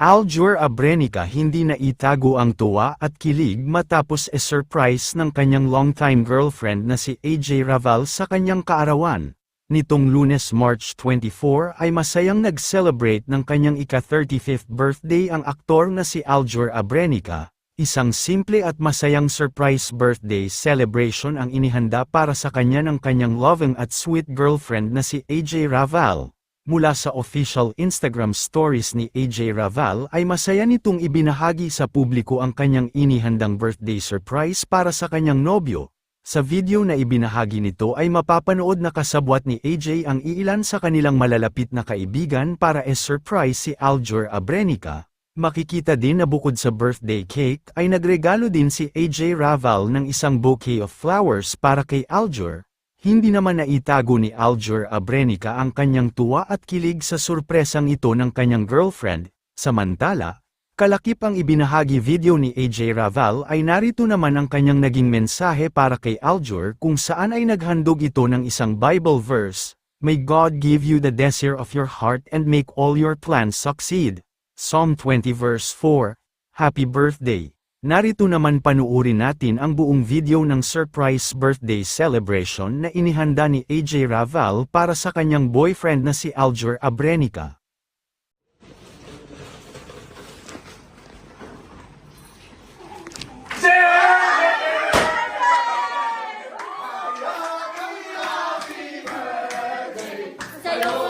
Aljur Abrenica hindi na itago ang tuwa at kilig matapos e-surprise ng kanyang longtime girlfriend na si AJ Raval sa kanyang kaarawan. Nitong lunes March 24 ay masayang nag-celebrate ng kanyang ika-35th birthday ang aktor na si Aljur Abrenica. Isang simple at masayang surprise birthday celebration ang inihanda para sa kanya ng kanyang loving at sweet girlfriend na si AJ Raval. Mula sa official Instagram stories ni AJ Raval ay masaya nitong ibinahagi sa publiko ang kanyang inihandang birthday surprise para sa kanyang nobyo. Sa video na ibinahagi nito ay mapapanood na kasabwat ni AJ ang iilan sa kanilang malalapit na kaibigan para e-surprise si Aljur Abrenica. Makikita din na bukod sa birthday cake ay nagregalo din si AJ Raval ng isang bouquet of flowers para kay Aljur. Hindi naman naitago ni Aljur Abrenica ang kanyang tuwa at kilig sa surpresang ito ng kanyang girlfriend, samantala, kalakip ang ibinahagi video ni AJ Raval ay narito naman ang kanyang naging mensahe para kay Aljur kung saan ay naghandog ito ng isang Bible verse, May God give you the desire of your heart and make all your plans succeed. Psalm 20 verse 4, Happy Birthday! Narito naman panuuri natin ang buong video ng surprise birthday celebration na inihanda ni AJ Raval para sa kanyang boyfriend na si Aljur Abrenica. Happy